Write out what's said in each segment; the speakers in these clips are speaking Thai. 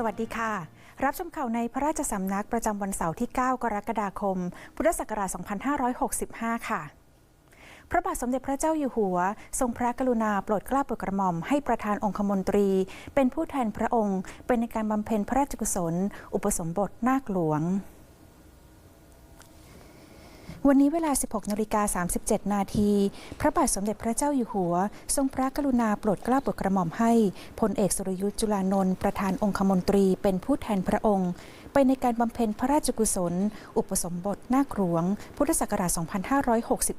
สวัสดีค่ะ รับชมข่าวในพระราชสำนักประจำวันเสาร์ที่ 9 กรกฎาคม พุทธศักราช 2565 ค่ะ พระบาทสมเด็จพระเจ้าอยู่หัว ทรงพระกรุณาโปรดเกล้าโปรดกระหม่อมให้ประธานองคมนตรี เป็นผู้แทนพระองค์ เป็นในการบำเพ็ญพระราชกุศล อุปสมบทนาคหลวง วันนี้เวลา 16นาฬิกา37 นาที พระบาทสมเด็จพระเจ้าอยู่หัว ทรงพระกรุณาโปรดเกล้าโปรดกระหม่อมให้พลเอกสุรยุทธ์จุลานนท์ประธานองคมนตรีเป็นผู้แทนพระองค์ ไปในการบำเพ็ญพระราชกุศล อุปสมบทนาคหลวง พุทธศักราช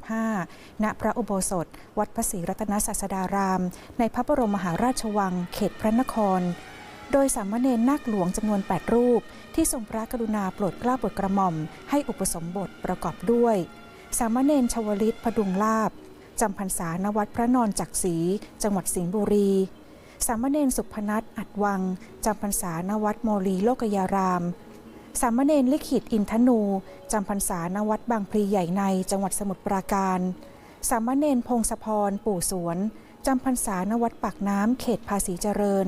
2565 ณ พระอุโบสถ วัดพระศรีรัตนศาสดาราม ในพระบรมมหาราชวัง เขตพระนคร โดยสามเณรนาคหลวงจำนวน 8 รูป ที่ทรงพระกรุณาโปรดเกล้าโปรดกระหม่อม ให้อุปสมบทประกอบด้วย สามเณรชวลิตพดุงลาบจำพรรษาณวัดพระนอนจักรีจังหวัดสิงห์บุรี สามเณรสุพนัทอัดวังจำพรรษาณวัดโมลีโลกยาราม สามเณรลิขิตอินทนูจำพรรษาณวัดบางพลีใหญ่ในจังหวัดสมุทรปราการ สามเณรพงศพรปู่สวนจำพรรษาณวัดปากน้ำเขตภาษีเจริญ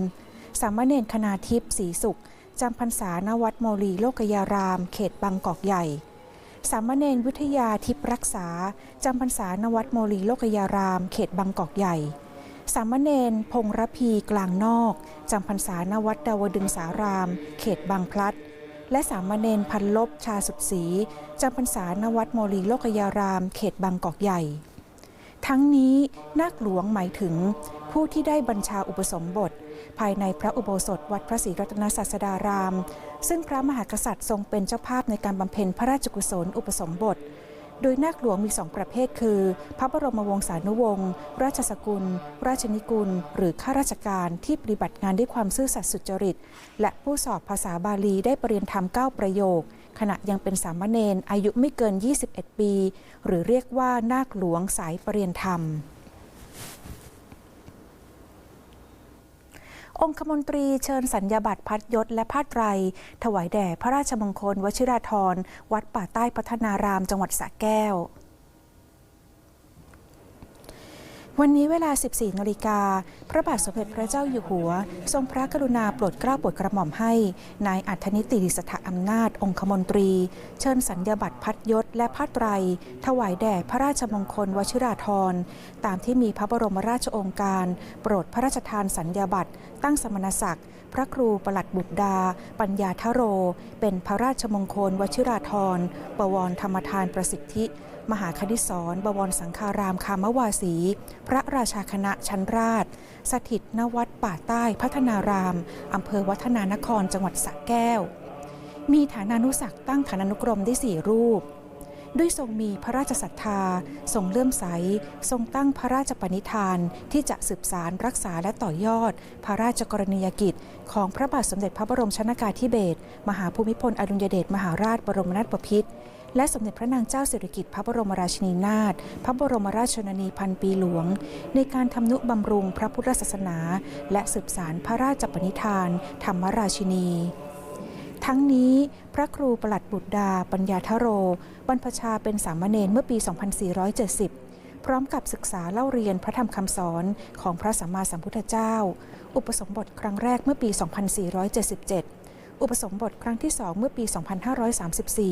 สามเณรคณาทิพย์ศรีสุขจำพรรษาณวัดโมลีโลกยาราม เขตบางกอกใหญ่ สามเณรวิทยาทิพย์รักษาจำพรรษาณวัดโมลีโลกยาราม เขตบางกอกใหญ่ สามเณรพงระพีกลางนอกจำพรรษาณวัดดาวดึงสาราม เขตบางพลัด และสามเณรพันลบชาสุดศรีจำพรรษาณวัดโมลีโลกยาราม เขตบางกอกใหญ่ ทั้งนี้นาคหลวงหมายถึงผู้ที่ได้บัญชาอุปสมบท ภายในพระอุโบสถวัดพระศรีรัตนศาสดาราม ซึ่งพระมหากษัตริย์ทรงเป็นเจ้าภาพในการบำเพ็ญพระราชกุศลอุปสมบท โดยนาคหลวงมีสองประเภทคือ พระบรมวงศานุวงศ์ราชสกุล ราชนิกุล หรือข้าราชการที่ปฏิบัติงานด้วยความซื่อสัตย์สุจริต และผู้สอบภาษาบาลีได้ปรริญญาธรรม9ประโยค ขณะยังเป็นสามเณรอายุไม่เกิน 21 ปี หรือเรียกว่านาคหลวงสายปรริยนธรรมองคมนตรีเชิญสัญญาบัตรพัดยศและผ้าไตร ถวายแด่พระราชมงคลวชิราธรวัดป่าใต้พัฒนารามจังหวัดสระแก้ว วันนี้เวลา 14 นาฬิกา พระบาทสมเด็จพระเจ้าอยู่หัว ทรงพระกรุณาโปรดเกล้าโปรดกระหม่อมให้ นายอัธนิติดิสถอำนาจ องคมนตรี เชิญสัญญาบัตรพัดยศและพัดไตร ถวายแด่พระราชมงคลวชิราธร ตามที่มีพระบรมราชโองการ โปรดพระราชทานสัญญาบัตรตั้งสมณศักดิ์ พระครูประหลัดบุตรดา ปัญญาทโร เป็นพระราชมงคล วชิราธรบวรธรรมทานประสิทธิ มหาคณิสรบวรสังฆารามคามวาสี พระราชาคณะชั้นราช สถิตณวัดป่าใต้พัฒนาราม อำเภอวัฒนานครจังหวัดสระแก้ว มีฐานานุศักตั้งฐานานุกรมได้สี่รูป ด้วยทรงมีพระราชศรัทธา ทรงเลื่อมใส ทรงตั้งพระราชปณิธาน ที่จะสืบสารรักษาและต่อยอด พระราชกรณียกิจ ของพระบาทสมเด็จพระบรมชนากาธิเบศรมหาภูมิพลอดุลยเดชมหาราชบรมนาถบพิตรและสมเด็จพระนางเจ้าสิริกิติ์พระบรมราชินีนาถ พระบรมราชชนนีพันปีหลวง ในการทำนุบำรุงพระพุทธศาสนา และสืบสารพระราชปณิธาน ธรรมราชินี ทั้งนี้พระครูประหลัดบุตรดา ปัญญาทโร บรรพชาเป็นสามเณรเมื่อปี 2470 พร้อมกับศึกษาเล่าเรียนพระธรรมคำสอนของพระสัมมาสัมพุทธเจ้า อุปสมบทครั้งแรกเมื่อปี 2477 อุปสมบทครั้งที่สองเมื่อปี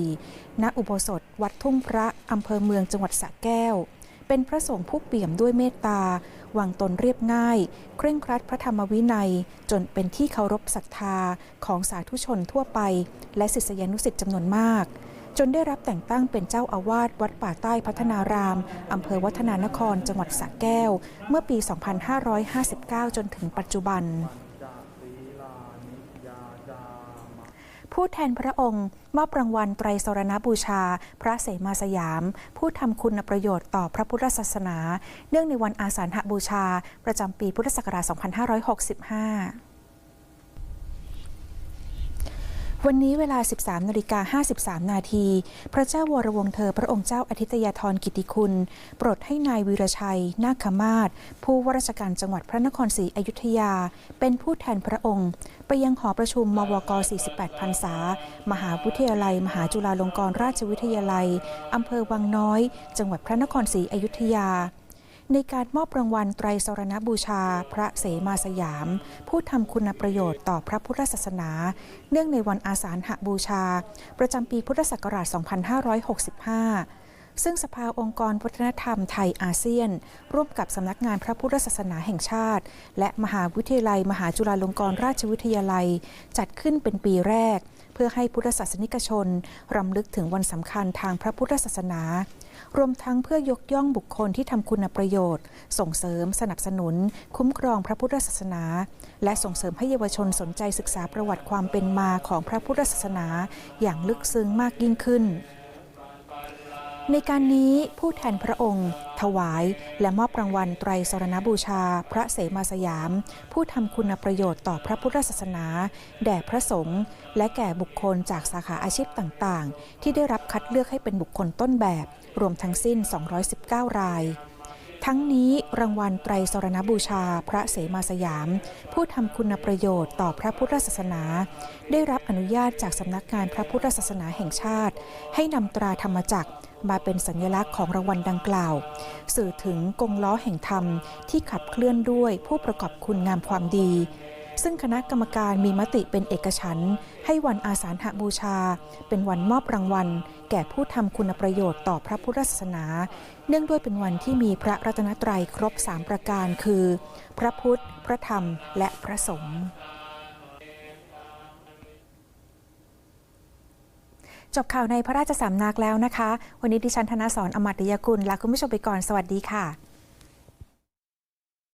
2534 ณ อุโบสถ วัดทุ่งพระอำเภอเมืองจังหวัดสระแก้ว เป็นพระสงฆ์ผู้เปี่ยมด้วยเมตตาวางตนเรียบง่าย เคร่งครัดพระธรรมวินัย จนเป็นที่เคารพศรัทธาของสาธุชนทั่วไป และศิษยานุศิษย์จำนวนมาก จนได้รับแต่งตั้งเป็นเจ้าอาวาสวัดป่าใต้พัฒนารามอำเภอวัฒนานคร จังหวัดสระแก้ว เมื่อปี 2559 จนถึงปัจจุบัน ผู้แทนพระองค์ มอบรางวัลไตรสรณบูชา พระเสมาสยาม ผู้ทำคุณประโยชน์ต่อพระพุทธศาสนา เนื่องในวันอาสาฬหบูชา ประจำปีพุทธศักราช 2565 วันนี้เวลา 13นาฬิกา53 นาที พระเจ้าวรวงศ์เธอพระองค์เจ้าอาทิตยาธรกิติคุณ โปรดให้นายวีรชัย นาคมาศ ผู้ว่าราชการจังหวัดพระนครศรีอยุธยา เป็นผู้แทนพระองค์ ไปยังหอประชุมมวก 48พรรษา มหาวิทยาลัย มหาจุฬาลงกรณราชวิทยาลัย อำเภอวังน้อย จังหวัดพระนครศรีอยุธยา ในการมอบรางวัลไตรสรณบูชา พระเสมาสยาม ผู้ทำคุณประโยชน์ต่อพระพุทธศาสนา เนื่องในวันอาสาฬหบูชา ประจำปีพุทธศักราช 2565 ซึ่งสภาองค์กรวัฒนธรรมไทยอาเซียน ร่วมกับสำนักงานพระพุทธศาสนาแห่งชาติ และมหาวิทยาลัย มหาจุฬาลงกรณราชวิทยาลัย จัดขึ้นเป็นปีแรก เพื่อให้พุทธศาสนิกชนรำลึกถึงวันสำคัญทางพระพุทธศาสนา รวมทั้งเพื่อยกย่องบุคคลที่ทำคุณประโยชน์ ส่งเสริมสนับสนุน คุ้มครองพระพุทธศาสนา และส่งเสริมให้เยาวชนสนใจศึกษาประวัติความเป็นมาของพระพุทธศาสนา อย่างลึกซึ้งมากยิ่งขึ้น ในการนี้ผู้แทนพระองค์ ถวาย และมอบรางวัลไตรสรณบูชา พระเสมาสยาม ผู้ทำคุณประโยชน์ต่อพระพุทธศาสนา แด่พระสงฆ์และแก่บุคคลจากสาขาอาชีพต่างๆ ที่ได้รับคัดเลือกให้เป็นบุคคลต้นแบบ รวมทั้งสิ้น 219 รายทั้งนี้รางวัลไตรสรณบูชา พระเสมาสยาม ผู้ทำคุณประโยชน์ต่อพระพุทธศาสนา ได้รับอนุญาตจากสำนักงานพระพุทธศาสนาแห่งชาติ ให้นำตราธรรมจักร มาเป็นสัญลักษณ์ของรางวัลดังกล่าว สื่อถึงกงล้อแห่งธรรมที่ขับเคลื่อนด้วยผู้ประกอบคุณงามความดี ซึ่งคณะกรรมการมีมติเป็นเอกฉันท์ให้วันอาสาฬหบูชา เป็นวันมอบรางวัล แก่ผู้ทำคุณประโยชน์ต่อพระพุทธศาสนา เนื่องด้วยเป็นวันที่มีพระรัตนตรัยครบ 3 ประการคือ พระพุทธ พระธรรม และพระสงฆ์ จบข่าวในพระราชสำนักแล้วนะคะ วันนี้ดิฉันธนสรอมตยกุลลาคุณผู้ชมไปก่อนสวัสดีค่ะ